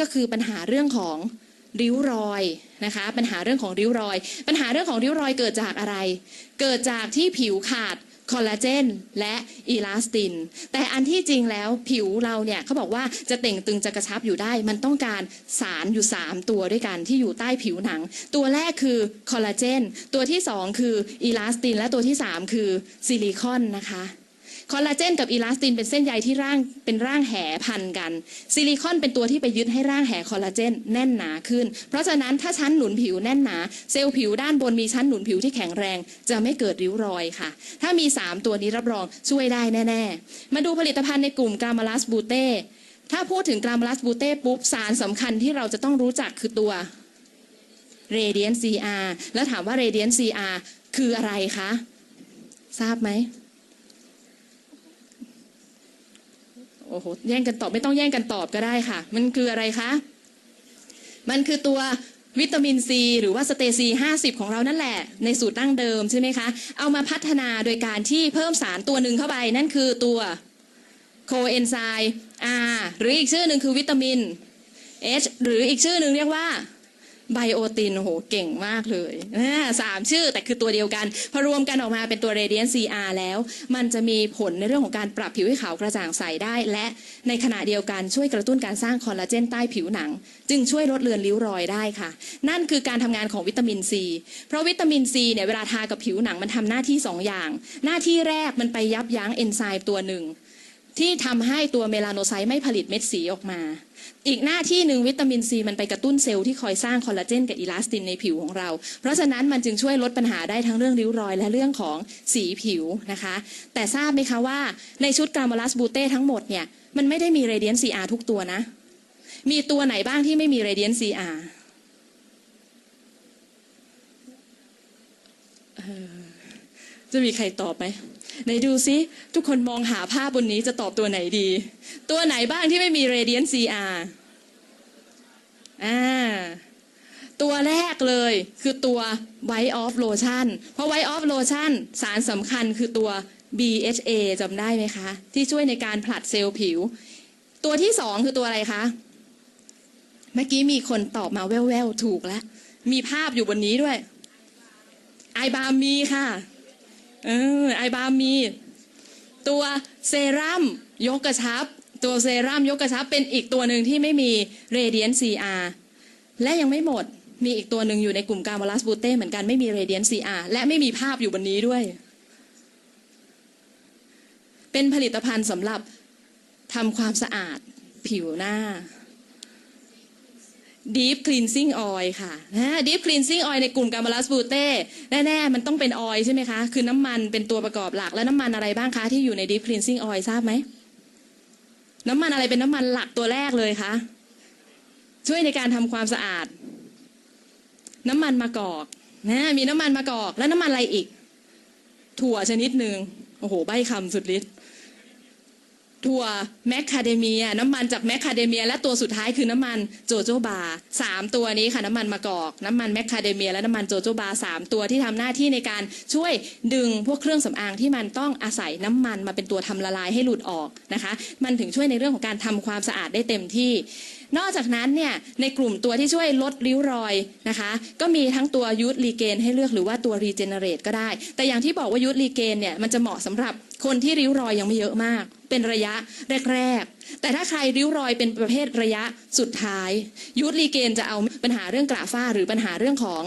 ก็คือปัญหาเรื่องของริ้วรอยนะคะ ปัญหาเรื่องของริ้วรอย ปัญหาเรื่องของริ้วรอยเกิดจากอะไร เกิดจากที่ผิวขาดคอลลาเจนและอีลาสติน แต่อันที่จริงแล้วผิวเราเนี่ยเขาบอกว่าจะเต่งตึงจะกระชับอยู่ได้ มันต้องการสารอยู่ 3 ตัวด้วยกันที่อยู่ใต้ผิวหนัง ตัวแรกคือคอลลาเจนตัวที่ 2 คืออีลาสตินและตัวที่ 3 คือซิลิคอนนะคะ คอลลาเจนกับอีลาสตินเป็นเส้นใยที่ร่างเป็นร่างแหพันกัน ซิลิคอนเป็นตัวที่ไปยึดให้ร่างแหคอลลาเจนแน่นหนาขึ้น เพราะฉะนั้นถ้าชั้นหนุนผิวแน่นหนา เซลล์ผิวด้านบนมีชั้นหนุนผิวที่แข็งแรง จะไม่เกิดริ้วรอยค่ะ ถ้ามี 3 ตัวนี้รับรองช่วยได้แน่ ๆ มาดูผลิตภัณฑ์ในกลุ่มกามาลัสบูเต้ถ้าพูดถึงกามาลัสบูเต้ปุ๊บสารสำคัญที่เราจะต้องรู้จักคือตัว Radiant CR แล้วถามว่า Radiant CR คืออะไรคะ ทราบไหม อ้โหแย่งกันตอบไม่ต้องแย่งกันตอบก็ได้ค่ะ มันคืออะไรคะ มันคือตัววิตามินซีหรือว่าสเตซี50 ของเรานั่นแหละ ในสูตรตั้งเดิมใช่ไหมคะ เอามาพัฒนาโดยการที่เพิ่มสารตัวหนึ่งเข้าไป นั่นคือตัวโคเอนไซม์ R หรืออีกชื่อหนึ่งคือวิตามิน H หรืออีกชื่อหนึ่งเรียกว่า ไบโอตินโหเก่งมากเลยสามชื่อแต่คือตัวเดียวกัน พอรวมกันออกมาเป็นตัว Radiant CR แล้ว มันจะมีผลในเรื่องของการปรับผิวให้ขาวกระจ่างใสได้ และในขณะเดียวกันช่วยกระตุ้นการสร้างคอลลาเจนใต้ผิวหนัง จึงช่วยลดเลือนริ้วรอยได้ค่ะ นั่นคือการทำงานของวิตามินซีเพราะวิตามินซีเนี่ยเวลาทากับผิวหนังมันทำหน้าที่สองอย่าง หน้าที่แรกมันไปยับยั้งเอนไซม์ตัวหนึ่ง ที่ทำให้ตัวเมลานไซต์ไม่ผลิตเม็ดสีออกมา อีกหน้าที่หนึ่งวิตามินซีมันไปกระตุ้นเซลล์ที่คอยสร้างคอลลาเจนกับอีลาสตินในผิวของเรา เพราะฉะนั้นมันจึงช่วยลดปัญหาได้ทั้งเรื่องริ้วรอย และเรื่องของสีผิวนะคะ แต่ทราบไหมคะว่าในชุดกามาลัสบูเต้ทั้งหมดเนี่ยมันไม่ได้มีเรเดียนซีอาทุกตัวนะ มีตัวไหนบ้างที่ไม่มีเรเดียนซีอา จะมีใครตอบไหมไหนดูซิ ทุกคนมองหาภาพบนนี้จะตอบตัวไหนดี ตัวไหนบ้างที่ไม่มี Radiant CR อ่าตัวแรกเลยคือตัว White of Lotion เพราะ White of Lotion สารสำคัญคือตัว BHA จำได้ไหมคะ ที่ช่วยในการผลัดเซลล์ผิว ตัวที่สองคือตัวอะไรคะ เมื่อกี้มีคนตอบมาแว่วๆ ถูกแล้ว มีภาพอยู่บนนี้ด้วย ไอบามีค่ะ เออไอบามี ตัวเซรั่มยกกระชับ ตัวเซรั่มยกกระชับเป็นอีกตัวหนึ่งที่ไม่มี Radiant CR และยังไม่หมดมีอีกตัวหนึ่งอยู่ในกลุ่มกามาลัสบูเต้เหมือนกันไม่มี Radiant CR และไม่มีภาพอยู่บนนี้ด้วย เป็นผลิตภัณฑ์สำหรับทำความสะอาดผิวหน้า Deep Cleansing Oil ค่ะนะ Deep Cleansing Oil ในกลุ่มกามาลัสบูเต้แน่ๆ มันต้องเป็นออยใช่ไหมคะ คือน้ำมันเป็นตัวประกอบหลัก แล้วน้ำมันอะไรบ้างคะ ที่อยู่ใน Deep Cleansing Oil ทราบไหม น้ำมันอะไรเป็นน้ำมันหลักตัวแรกเลยคะ ช่วยในการทำความสะอาด น้ำมันมะกอกนะมีน้ำมันมะกอก แล้วน้ำมันอะไรอีก ถั่วชนิดหนึ่งโอ้โห ใบคำสุดฤทธิ์ ถั่วแมคคาเดเมีย น้ำมันจากแมคคาเดเมีย และตัวสุดท้ายคือน้ำมันโจโจบาสามตัวนี้ค่ะน้ำมันมะกอกน้ำมันแมคคาเดเมียและน้ำมันโจโจบาสามตัวที่ทำหน้าที่ในการช่วยดึงพวกเครื่องสำอางที่มันต้องอาศัยน้ำมันมาเป็นตัวทำละลายให้หลุดออกนะคะ มันถึงช่วยในเรื่องของการทำความสะอาดได้เต็มที่ นอกจากนั้นเนี่ยในกลุ่มตัวที่ช่วยลดริ้วรอยนะคะ ก็มีทั้งตัวยูทรีเกนให้เลือกหรือว่าตัวรีเจเนเรตก็ได้ แต่อย่างที่บอกว่ายูทรีเกนเนี่ยมันจะเหมาะสำหรับคนที่ริ้วรอยยังไม่เยอะมาก เป็นระยะแรก ๆ แต่ถ้าใครริ้วรอยเป็นประเภทระยะสุดท้ายยูทรีเกนจะเอาปัญหาเรื่องกระฟ้าหรือปัญหาเรื่องของ